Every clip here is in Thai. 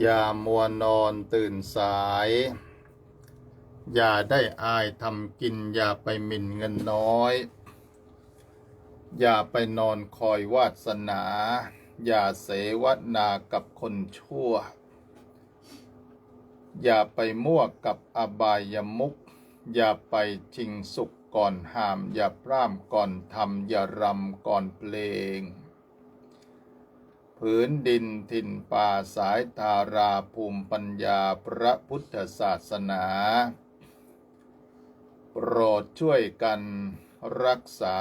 อย่ามัวนอนตื่นสาย อย่าได้อายทำกิน อย่าไปหมิ่นเงินน้อย อย่าไปนอนคอยวาสนา อย่าเสวนากับคนชั่ว อย่าไปมั่วกับอบายมุขอย่าไปชิงสุขก่อนหาม อย่าพร่ำก่อนทำอย่ารำก่อนเพลง ผืนดินถิ่นป่าสายทาราภูมิปัญญาพระพุทธศาสนา โปรดช่วยกันรักษา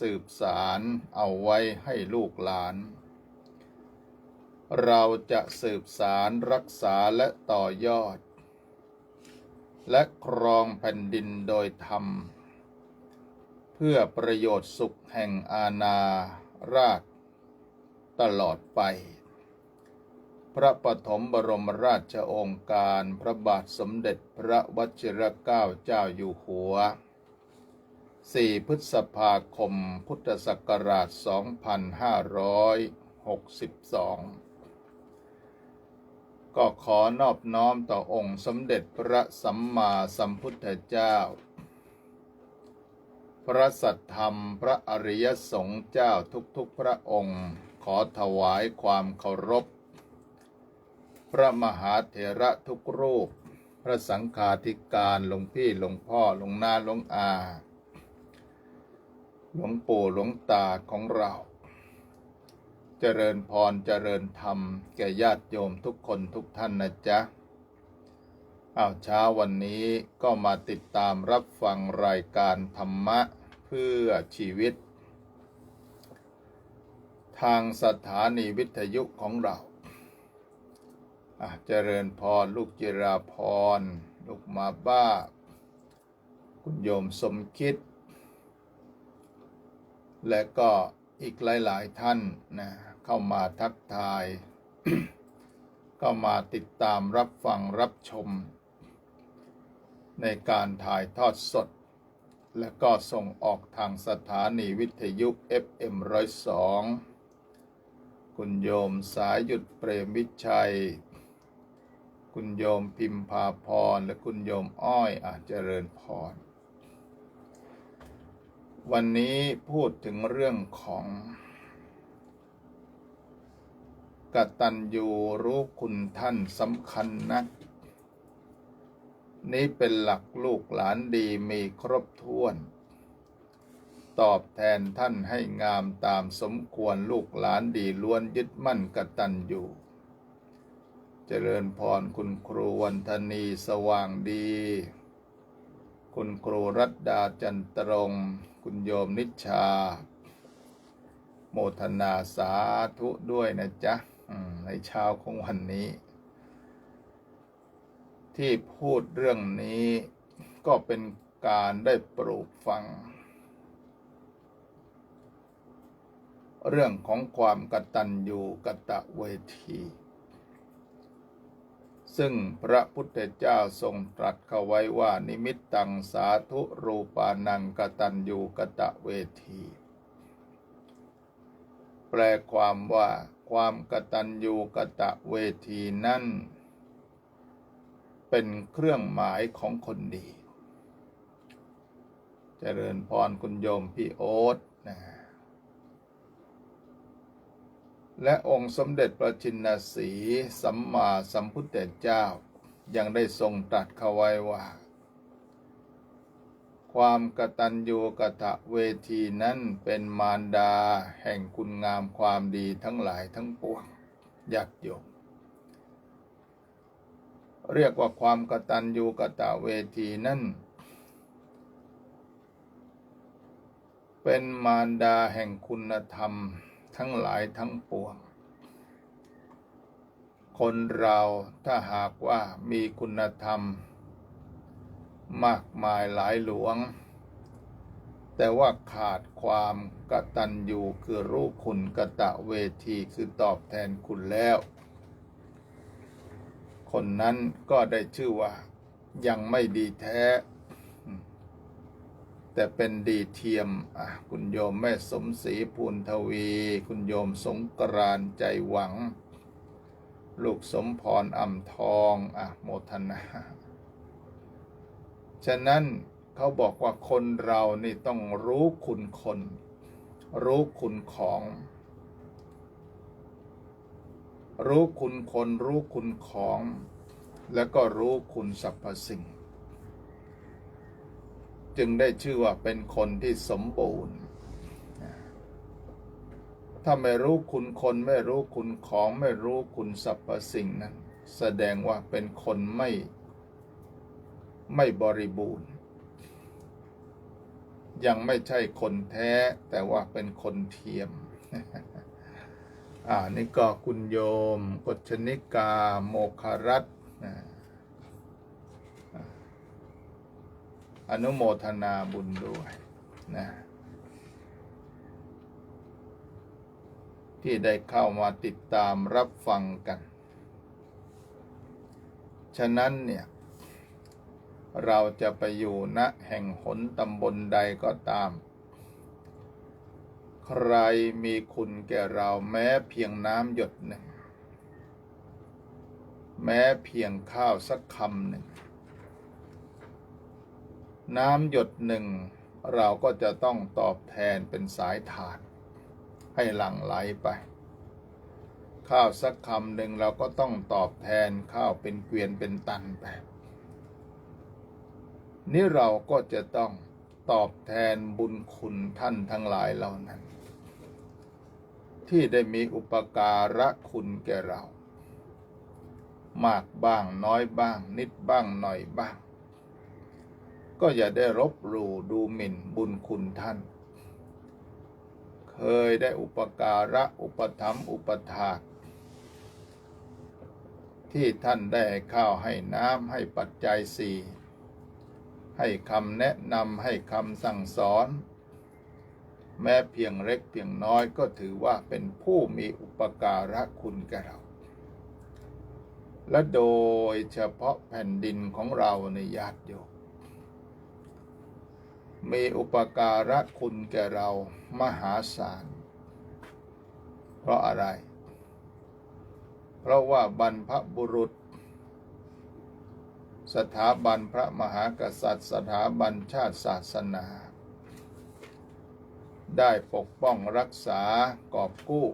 สืบสารเอาไว้ให้ลูกหลาน เราจะสืบสารรักษาและต่อยอด และครองแผ่นดินโดยธรรม เพื่อประโยชน์สุขแห่งอาณาราช ตลอดไป พระปฐมบรมราชโองการ พระบาทสมเด็จพระวชิรเกล้าเจ้าอยู่หัว 4 พฤษภาคม พุทธศักราช 2562ก็ขอนอบน้อมต่อองค์สมเด็จพระสัมมาสัมพุทธเจ้า พระสัทธรรมพระอริยสงฆ์เจ้าทุกๆพระองค์ ขอถวายความเคารพ พระมหาเถระทุกรูป พระสังฆาธิการหลวงพี่หลวงพ่อหลวงนาหลวงอา หลวงปู่หลวงตาของเรา เจริญพรเจริญธรรม แก่ญาติโยมทุกคนทุกท่านนะจ๊ะอ้าวเช้าวันนี้ก็มาติดตามรับฟังรายการธรรมะเพื่อชีวิต ทางสถานีวิทยุของเราเจริญพรลูกจิราพร ลูกมาบ้า คุณโยมสมคิด และก็อีกหลาย ๆ ท่านนะเข้ามาทักทาย ก็มาติดตามรับฟังรับชม ในการถ่ายทอดสด และก็ส่งออกทางสถานีวิทยุ FM 102 คุณโยมสายหยุดเปรมวิชัย คุณโยมพิมพาพร และคุณโยมอ้อยอาจเจริญพร วันนี้พูดถึงเรื่องของกตัญญูรู้คุณท่านสำคัญนัก นี้เป็นหลักลูกหลานดีมีครบถ้วน ตอบแทนท่านให้งามตามสมควรลูกหลานดีล้วนยึดมั่นกตัญญูเจริญพรคุณครูวันธนีสว่างดี คุณครูรัตดาจันตรง คุณโยมนิชชาโมทนาสาธุด้วยนะจ๊ะในเช้าของวันนี้ ที่พูดเรื่องนี้ก็เป็นการได้ปลูกฝัง เรื่องของความกตัญญูกตเวที ซึ่งพระพุทธเจ้าทรงตรัสเข้าไว้ว่านิมิตตังสาธุรูปานังกตัญญูกตเวที แปลความว่าความกตัญญูกตเวทีนั่น เป็นเครื่องหมายของคนดี เจริญพรคุณโยมพี่โอ๊ตนะ และองค์สมเด็จพระจินสีสัมมาสัมพุทธเจ้า ยังได้ทรงตรัสเขาไว้ว่า ความกตัญญูกตเวทีนั้นเป็นมารดาแห่งคุณงามความดีทั้งหลายทั้งปวงญาติโยมเรียกว่าความกตัญญูกตเวทีนั้นเป็นมารดาแห่งคุณธรรม ทั้งหลายทั้งปวง คนเราถ้าหากว่ามีคุณธรรม มากมายหลายหลวง แต่ว่าขาดความกตัญญูคือรู้คุณกะตะเวทีคือตอบแทนคุณแล้ว คนนั้นก็ได้ชื่อว่ายังไม่ดีแท้ แต่เป็นดีเทียมคุณโยมแม่สมศรีภูลทวี คุณโยมสงกรานต์ใจหวัง ลูกสมพรอ่ำทองอะโมทนา ฉะนั้นเขาบอกว่าคนเรานี่ต้องรู้คุณคน รู้คุณของ รู้คุณคนรู้คุณของ แล้วก็รู้คุณสรรพสิ่ง จึงได้ชื่อว่าเป็นคนที่สมบูรณ์ ถ้าไม่รู้คุณคนไม่รู้คุณของไม่รู้คุณสรรพสิ่งนั้น แสดงว่าเป็นคนไม่ ไม่บริบูรณ์ ยังไม่ใช่คนแท้แต่ว่าเป็นคนเทียมอ่านี่ก็คุณโยมกฎชนิกา โมคารัตนะ อนุโมทนาบุญด้วยนะที่ได้เข้ามาติดตามรับฟังกัน ฉะนั้นเนี่ย เราจะไปอยู่ณแห่งหนตำบลใดก็ตาม ใครมีคุณแก่เราแม้เพียงน้ำหยดหนึ่ง แม้เพียงข้าวสักคำหนึ่ง น้ำหยดหนึ่ง เราก็จะต้องตอบแทนเป็นสายทานให้หลั่งไหลไป ข้าวสักคำหนึ่งเราก็ต้องตอบแทนข้าวเป็นเกวียนเป็นตันไป นี่เราก็จะต้องตอบแทนบุญคุณท่านทั้งหลายเหล่านั้น ที่ได้มีอุปการะคุณแก่เรา มากบ้างน้อยบ้าง นิดบ้างหน่อยบ้าง ก็อย่าได้รบหลู่ดูหมิ่นบุญคุณท่าน เคยได้อุปการะอุปถัมภ์อุปถากที่ท่านได้ให้ข้าวให้น้ำให้ปัจจัยสี่ให้คำแนะนำให้คำสั่งสอน แม้เพียงเล็กเพียงน้อยก็ถือว่าเป็นผู้มีอุปการะคุณแก่เรา และโดยเฉพาะแผ่นดินของเราในญาติโยม มีอุปการะคุณแก่เรามหาศาล เพราะอะไร เพราะว่าบรรพบุรุษ สถาบันพระมหากษัตริย์ สถาบันชาติศาสนา ได้ปกป้องรักษากอบกู้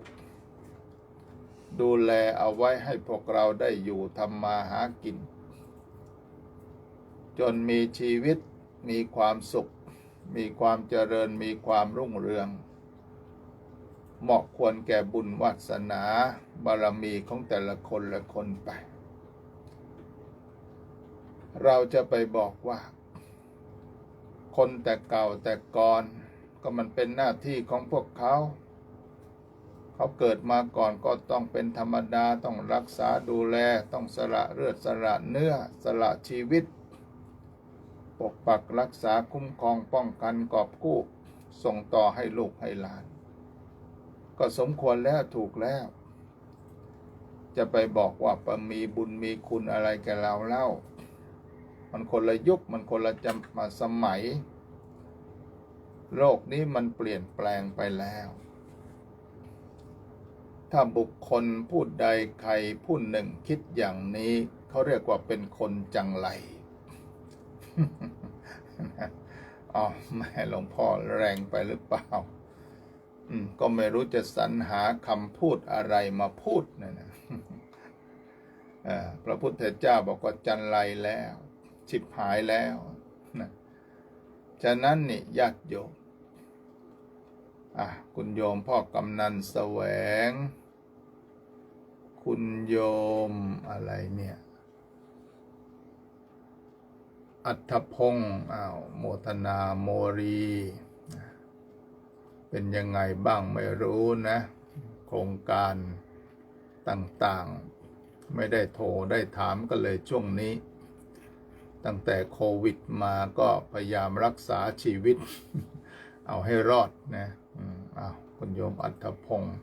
ดูแลเอาไว้ให้พวกเราได้อยู่ทำมาหากิน จนมีชีวิตมีความสุข มีความเจริญมีความรุ่งเรือง เหมาะควรแก่บุญวัสนาบารมีของแต่ละคนละคนไป เราจะไปบอกว่า คนแต่เก่าแต่ก่อนก็มันเป็นหน้าที่ของพวกเขาเขาเกิดมาก่อนก็ต้องเป็นธรรมดาต้องรักษาดูแลต้องสละเลือดสละเนื้อสละชีวิต ปกปักรักษาคุ้มครองป้องกันกอบกู้ ส่งต่อให้ลูกให้หลาน ก็สมควรแล้วถูกแล้ว จะไปบอกว่าปมีบุญมีคุณอะไรแกเราเล่า มันคนละยุคมันคนละจำมาสมัย โลกนี้มันเปลี่ยนแปลงไปแล้ว ถ้าบุคคลพูดใดใครพูดหนึ่งคิดอย่างนี้เขาเรียกว่าเป็นคนจังไร อ๋อแม่หลวงพ่อแรงไปหรือเปล่า อืม ก็ไม่รู้จะสรรหาคำพูดอะไรมาพูดนะนะพระพุทธเจ้าบอกว่าจันไรแล้ว ชิบหายแล้วนะฉะนั้นนี่ญาติโยมอะคุณโยมพ่อกำนันแสวง คุณโยมอะไรเนี่ย อัธพงศ์อ้าวโมทนาโมรี เป็นยังไงบ้างไม่รู้นะ โครงการต่างๆ ไม่ได้โทรได้ถามกันเลยช่วงนี้ ตั้งแต่โควิดมาก็พยายามรักษาชีวิต เอาให้รอดนะอ้าวคุณโยมอัธพงศ์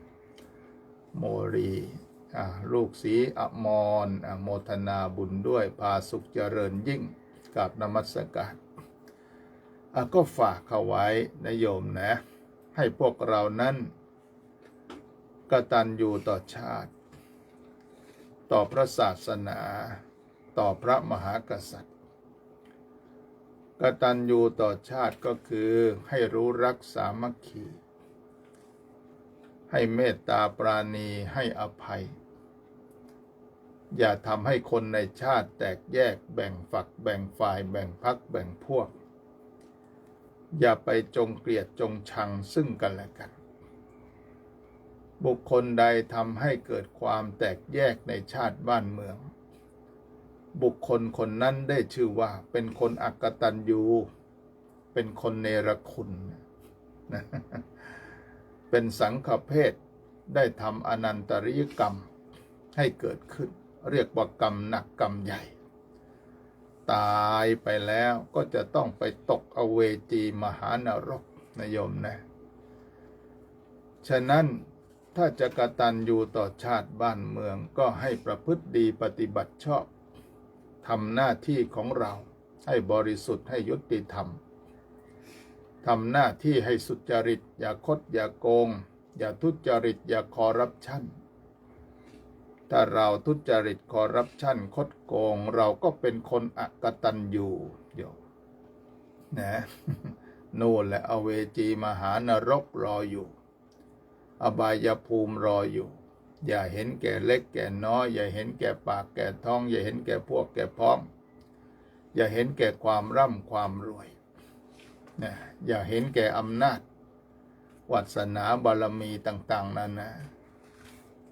โมรีลูกศรีอมรอโมทนาบุญด้วยพาสุขเจริญยิ่ง กับนมัสการก็ฝากเขาไว้นโยมนะ ให้พวกเรานั้นกตัญญูต่อชาติ ต่อพระศาสนา ต่อพระมหากษัตริย์กตัญญูต่อชาติก็คือให้รู้รักสามัคคี ให้เมตตาปราณีให้อภัย อย่าทำให้คนในชาติแตกแยกแบ่งฝักแบ่งฝ่ายแบ่งพักแบ่งพวก อย่าไปจงเกลียดจงชังซึ่งกันและกัน บุคคลใดทำให้เกิดความแตกแยกในชาติบ้านเมือง บุคคลคนนั้นได้ชื่อว่าเป็นคนอักตันยูเป็นคนเนรคุณเป็นสังฆเพศได้ทำอนันตริยกรรมให้เกิดขึ้น เรียกว่ากรรมหนักกรรมใหญ่ ตายไปแล้วก็จะต้องไปตกอเวจีมหานรกนะโยมนะ ฉะนั้นถ้าจะกระตัญญูต่อชาติบ้านเมืองก็ให้ประพฤติดีปฏิบัติชอบทำหน้าที่ของเราให้บริสุทธิ์ให้ยุติธรรมทำหน้าที่ให้สุจริต อย่าคดอย่าโกง อย่าทุจริต อย่าคอร์รัปชัน ถ้าเราทุจริตคอร์รัปชันคดโกง เราก็เป็นคนอกตัญญูโยนะโน่นและอเวจีมหานรกรออยู่ อบายภูมิรออยู่ อย่าเห็นแก่เล็กแก่น้อย อย่าเห็นแก่ปากแก่ท้อง อย่าเห็นแก่พวกแก่พ้อง อย่าเห็นแก่ความร่ำความรวยนะอย่าเห็นแก่อำนาจวัสนาบารมีต่าง ๆนั้นนะ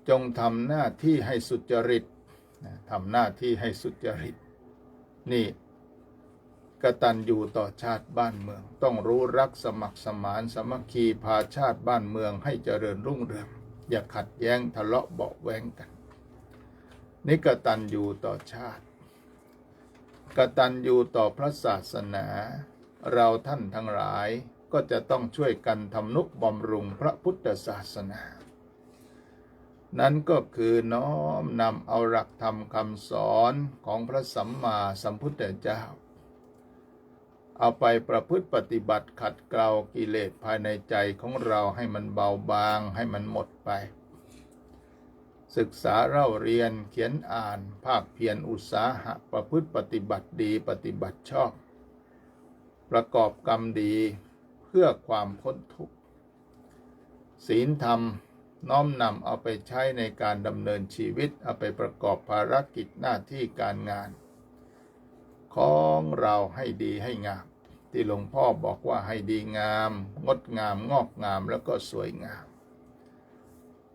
จงทำหน้าที่ให้สุจริตทำหน้าที่ให้สุจริต นี่กตัญญูต่อชาติบ้านเมือง ต้องรู้รักสมัครสมานสมัคคีพาชาติบ้านเมืองให้เจริญรุ่งเรือง อย่าขัดแย้งทะเลาะเบาแว้งกัน นี่กตัญญูต่อชาติ กตัญญูต่อพระศาสนา เราท่านทั้งหลายก็จะต้องช่วยกันทำนุบำรุงพระพุทธศาสนา นั้นก็คือน้อมนำเอาหลักธรรมคำสอนของพระสัมมาสัมพุทธเจ้า เอาไปประพฤติปฏิบัติขัดเกลากิเลสภายในใจของเราให้มันเบาบางให้มันหมดไป ศึกษาเล่าเรียนเขียนอ่านภาคเพียรอุตสาหะประพฤติปฏิบัติดีปฏิบัติชอบ ประกอบกรรมดีเพื่อความพ้นทุกข์ศีลธรรม น้อมนำเอาไปใช้ในการดำเนินชีวิต เอาไปประกอบภารกิจหน้าที่การงาน ของเราให้ดีให้งาม ที่หลวงพ่อบอกว่าให้ดีงาม งดงามงอกงามแล้วก็สวยงาม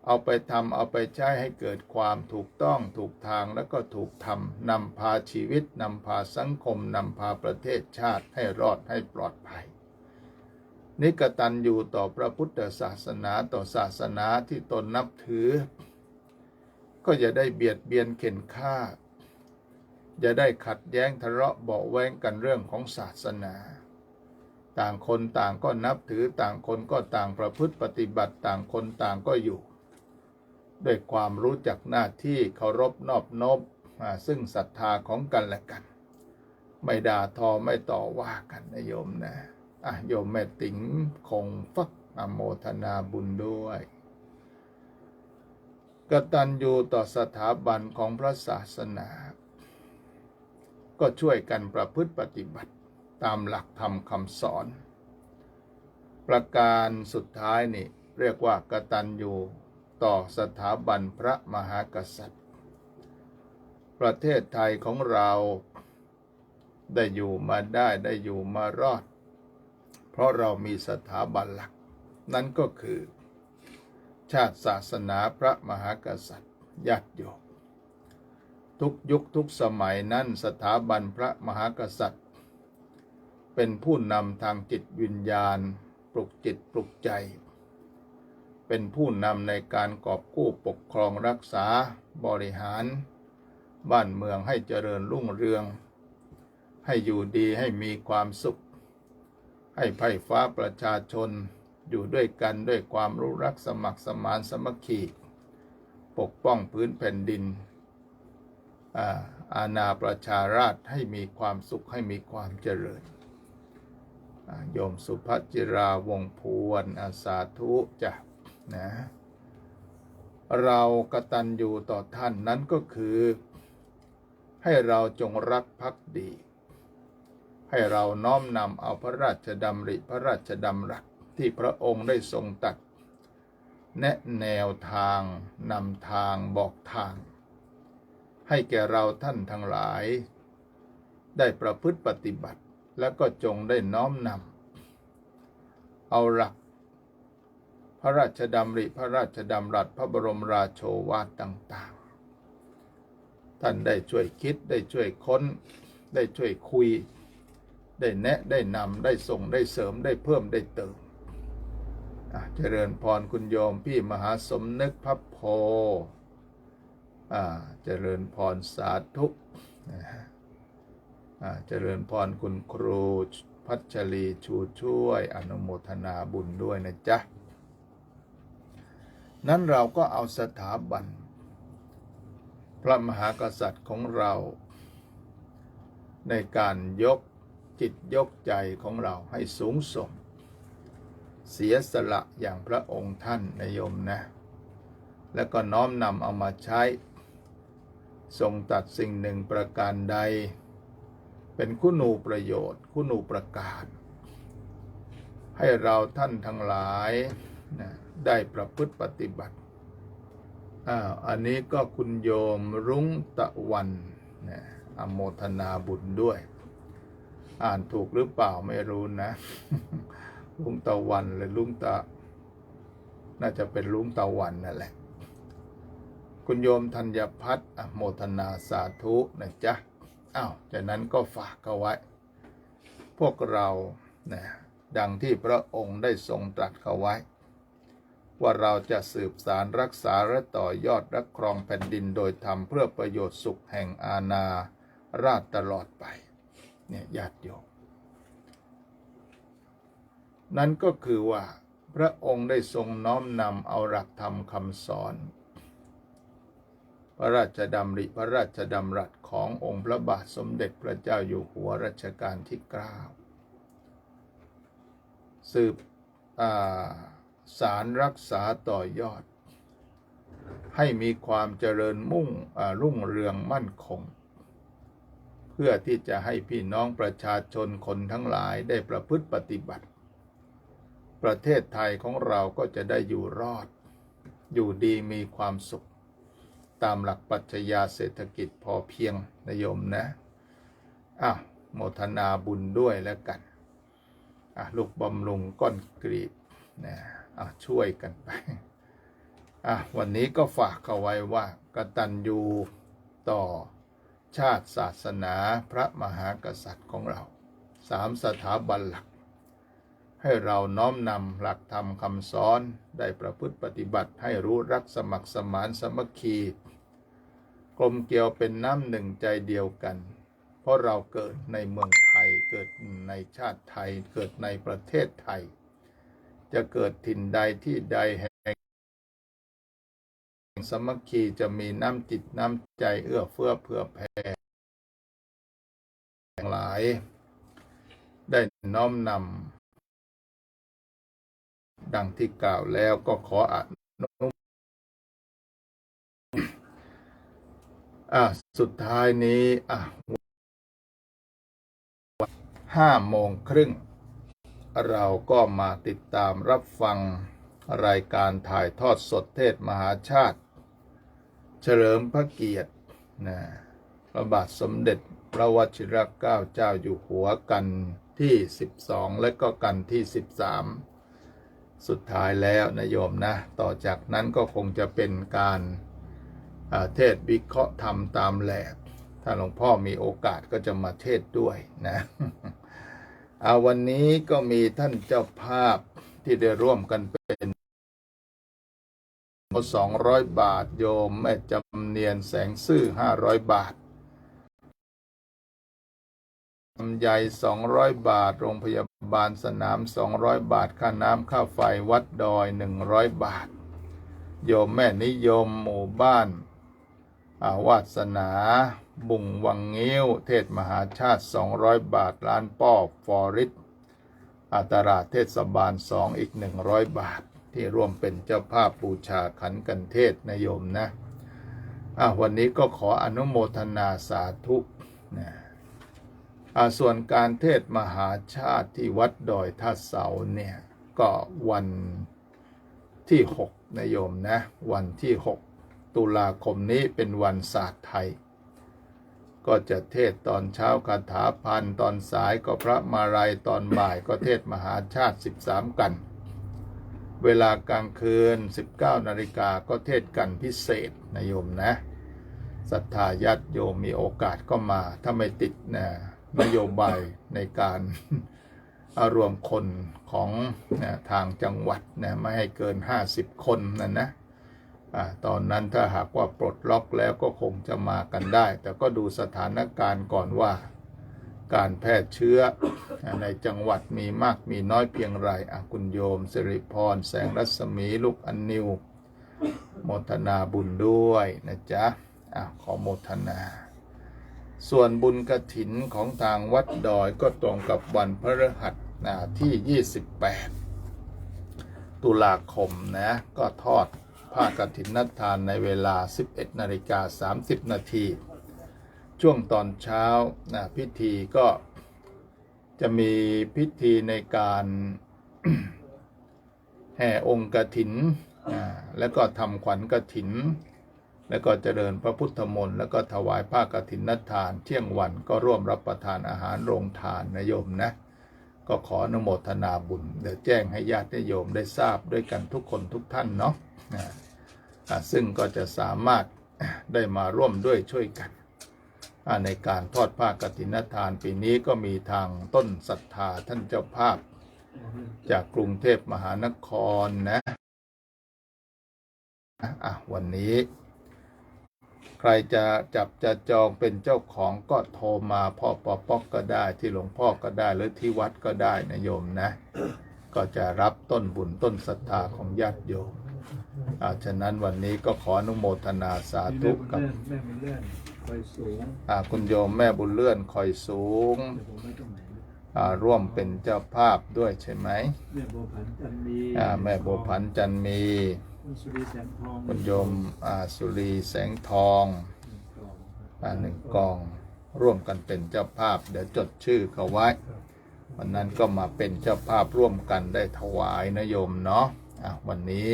เอาไปทำเอาไปใช้ให้เกิดความถูกต้องถูกทางแล้วก็ถูกทำนำพาชีวิตนำพาสังคมนำพาประเทศชาติให้รอดให้ปลอดภัย นิกตันอยู่ต่อพระพุทธศาสนาต่อศาสนาที่ตนนับถือ ก็อย่าได้เบียดเบียนเข็นฆ่า อย่าได้ขัดแย้งทะเลาะเบาแวงกันเรื่องของศาสนา ต่างคนต่างก็นับถือต่างคนก็ต่างประพฤติปฏิบัติต่างคนต่างก็อยู่ ด้วยความรู้จักหน้าที่เคารพนอบนบอ่าซึ่งศรัทธาของกันและกัน ไม่ด่าทอไม่ต่อว่ากันนะโยมนะ อะโยมแม่ติ๋งคงฟักอโมทนาบุญด้วยกตัญญูต่อสถาบันของพระศาสนา ก็ช่วยกันประพฤติปฏิบัติตามหลักธรรมคำสอน ประการสุดท้ายนี่เรียกว่ากตัญญูต่อสถาบันพระมหากษัตริย์ ประเทศไทยของเราได้อยู่มาได้ได้อยู่มารอด ราะเรามีสถาบันหลัก นั่นก็คือ ชาติศาสนาพระมหากษัตริย์ญาติโยมทุกยุคทุกสมัยนั้นสถาบันพระมหากษัตริย์ เป็นผู้นำทางจิตวิญญาณ ปลุกจิตปลุกใจ เป็นผู้นำในการกอบกู้ปกครองรักษาบริหาร บ้านเมืองให้เจริญรุ่งเรือง ให้อยู่ดีให้มีความสุข ให้ไพ่ฟ้าประชาชนอยู่ด้วยกันด้วยความรู้รักสมัครสมานสมัคคี ปกป้องพื้นแผ่นดิน อาณาประชาราชให้มีความสุขให้มีความเจริญโยมสุภจิราวงพวนอาสาธุจ้ะนะเรากตัญญูต่อท่านนั้นก็คือ ให้เราจงรักภักดี ให้เราน้อมนำเอาพระราชดำริพระราชดำรัสที่พระองค์ได้ทรงตัด แนะแนวทางนำทางบอกทาง ให้แก่เราท่านทั้งหลาย ได้ประพฤติปฏิบัติ และก็จงได้น้อมนำเอาหลัก พระราชดำริพระราชดำรัสพระบรมราโชวาทต่างๆ ท่านได้ช่วยคิดได้ช่วยค้น ได้ช่วยคุย ได้แนะได้นำได้ส่งได้เสริมได้เพิ่มได้เติมเจริญพรคุณโยมพี่มหาสมนึกพับโพเจริญพรสาธุเจริญพรคุณครูพัชรีชูช่วย อนุโมทนาบุญด้วยนะจ๊ะ นั้นเราก็เอาสถาบัน พระมหากษัตริย์ของเรา ในการยก จิตยกใจของเราให้สูงส่ง เสียสละอย่างพระองค์ท่านนายมนะ แล้วก็น้อมนำเอามาใช้ ทรงตัดสิ่งหนึ่งประการใด เป็นคุณูประโยชน์ คุณูประการ ให้เราท่านทั้งหลายนะได้ประพฤติปฏิบัติอ้าวอันนี้ก็คุณโยมรุ้งตะวันนะอโมทนาบุญด้วย อ่านถูกหรือเปล่าไม่รู้นะ ลุงตะวันหรือลุงตะ น่าจะเป็นลุงตะวันนั่นแหละ คุณโยมธัญพัฒน์โมทนาสาธุนะจ๊ะอ้าวจากนั้นก็ฝากเอาไว้ พวกเรานะดังที่พระองค์ได้ทรงตรัสเขาไว้ ว่าเราจะสืบสารรักษาและต่อยอดรักครองแผ่นดินโดยธรรมเพื่อประโยชน์สุขแห่งอาณาราชตลอดไป เนี่ยญาติโยมนั่นก็คือว่าพระองค์ได้ทรงน้อมนำเอาหลักธรรมคำสอน พระราชดำริพระราชดำรัสขององค์พระบาทสมเด็จพระเจ้าอยู่หัวรัชกาลที่เก้าสืบาสารรักษาต่อยอด ให้มีความเจริญมุ่งรุ่งเรืองมั่นคง พื่อที่จะให้พี่น้องประชาชนคนทั้งหลายได้ประพฤติปฏิบัติ ประเทศไทยของเราก็จะได้อยู่รอด อยู่ดีมีความสุข ตามหลักปรัชญาเศรษฐกิจพอเพียงนโยมนะอ้าวโมทนาบุญด้วยแล้วกันอะลูกบำรุงก้อนกรีบนะอะช่วยกันไปอะวันนี้ก็ฝากเขาไว้ว่ากตัญญูต่อ ชาติศาสนาพระมหากษัตริย์ของเราสามสถาบันหลัก ให้เราน้อมนำหลักธรรมคำสอนได้ประพฤติปฏิบัติให้รู้รักสมัครสมานสมัคคีกลมเกลียวเป็นน้ำหนึ่งใจเดียวกัน เพราะเราเกิดในเมืองไทยเกิดในชาติไทยเกิดในประเทศไทย จะเกิดถิ่นใดที่ใดแห่ง สมัคคีจะมีน้ำจิตน้ำใจเอื้อเฟื้อเผื่อแผ่ทั้งหลาย ได้น้อมนำดังที่กล่าวแล้วก็ขออนุอะสุดท้ายนี้อะห้าโมงครึ่ง เราก็มาติดตามรับฟังรายการถ่ายทอดสดเทศมหาชาติ เฉลิมพระเกียรตินะพระบาทสมเด็จพระวชิรเกล้าเจ้าอยู่หัวกันที่ 12 และก็กันที่ 13 สุดท้ายแล้วนะโยมนะ ต่อจากนั้นก็คงจะเป็นการเทศวิเคราะห์ธรรมตามแหลกถ้าหลวงพ่อมีโอกาสก็จะมาเทศด้วยนะอาวันนี้ก็มีท่านเจ้าภาพที่ได้ร่วมกัน เป็นสองร้อยบาท โยมแม่จำเนียนแสงซื่อห้าร้อยบาทลำไยสองร้อยบาท โรงพยาบาลสนามสองร้อยบาท ค่าน้ำค่าไฟวัดดอยหนึ่งร้อยบาท โยมแม่นิยมหมู่บ้านอาวาสนา บุงวังงิ้ว เทศมหาชาติ 200 บาท ร้านป้อฟอริสอาตราเทศบาล 2 อีก 100 บาท ที่ร่วมเป็นเจ้าภาพบูชาขันกันเทศนโยมนะอะวันนี้ก็ขออนุโมทนาสาธุนะอะส่วนการเทศมหาชาติที่วัดดอยท่าเสาเนี่ยก็วันที่6นโยมนะ วันที่ 6 ตุลาคมนี้เป็นวันศาสตร์ไทย ก็จะเทศตอนเช้าคาถาพันตอนสายก็พระมาลัยตอนบ่ายก็เทศมหาชาติ 13 กัน เวลากลางคืน 19นาฬิกาก็เทศกันพิเศษนะโยมนะศรัทธาญาติโยมมีโอกาสก็มา ถ้าไม่ติดนะนโยบายในการอารวมคนของนะทางจังหวัดนะไม่ให้เกิน 50 คนนั่นนะตอนนั้นถ้าหากว่าปลดล็อกแล้วก็คงจะมากันได้ แต่ก็ดูสถานการณ์ก่อนว่า การแพร่เชื้อ ในจังหวัดมีมากมีน้อยเพียงไรอะคุณโยมสิริพร แสงรัศมีลูกอันนิวโมทนาบุญด้วยนะจ๊ะอะขอโมทนา ส่วนบุญกระถินของทางวัดดอยก็ตรงกับวันพฤหัสที่ 28 ตุลาคมนะ ก็ทอดผ้ากฐินนัดทานในเวลา 11นาฬิกา30 นาที ช่วงตอนเช้านะพิธีก็จะมีพิธีในการแห่องค์กฐิน แล้วก็ทำขวัญกฐิน แล้วก็เจริญพระพุทธมนต์ แล้วก็ถวายผ้ากฐินนัทาน เที่ยงวันก็ร่วมรับประทานอาหารโรงทานนะโยมนะ ก็ขออนุโมทนาบุญ เดี๋ยวแจ้งให้ญาติโยมได้ทราบด้วยกันทุกคนทุกท่านเนาะอ่าอ่าซึ่งก็จะสามารถได้มาร่วมด้วยช่วยกัน ในการทอดผ้ากฐินทานปีนี้ก็มีทางต้นศรัทธาท่านเจ้าภาพ จากกรุงเทพมหานครนะอะวันนี้ ใครจะจับจะจองเป็นเจ้าของก็โทรมาพ่อปอปอกก็ได้ที่หลวงพ่อก็ได้หรือที่วัดก็ได้นะโยมนะ ก็จะรับต้นบุญต้นศรัทธาของญาติโยมอาฉะนั้นวันนี้ก็ขออนุโมทนาสาธุกับ คอยสูงอ่าคุณโยมแม่บุญเลื่อนคอยสูงแต่ผมไม่ต้องไหนอ่าร่วมเป็นเจ้าภาพด้วยใช่ไหมแม่โบวผันจันมีอ่าแม่โบวผันจันมี คุณสุริแสงทองคุณโยมอาสุรีแสงทองกองอ่าหนึ่งกอง ร่วมกันเป็นเจ้าภาพ เดี๋ยวจดชื่อเขาไว้ วันนั้นก็มาเป็นเจ้าภาพร่วมกันได้ถวายนะโยมเนาะอะวันนี้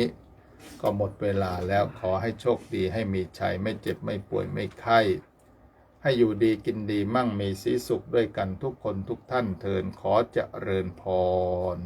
ก็หมดเวลาแล้วขอให้โชคดีให้มีชัยไม่เจ็บไม่ป่วยไม่ไข้ ให้อยู่ดีกินดีมั่งมีสีสุขด้วยกันทุกคนทุกท่านเทินขอจเจริญพร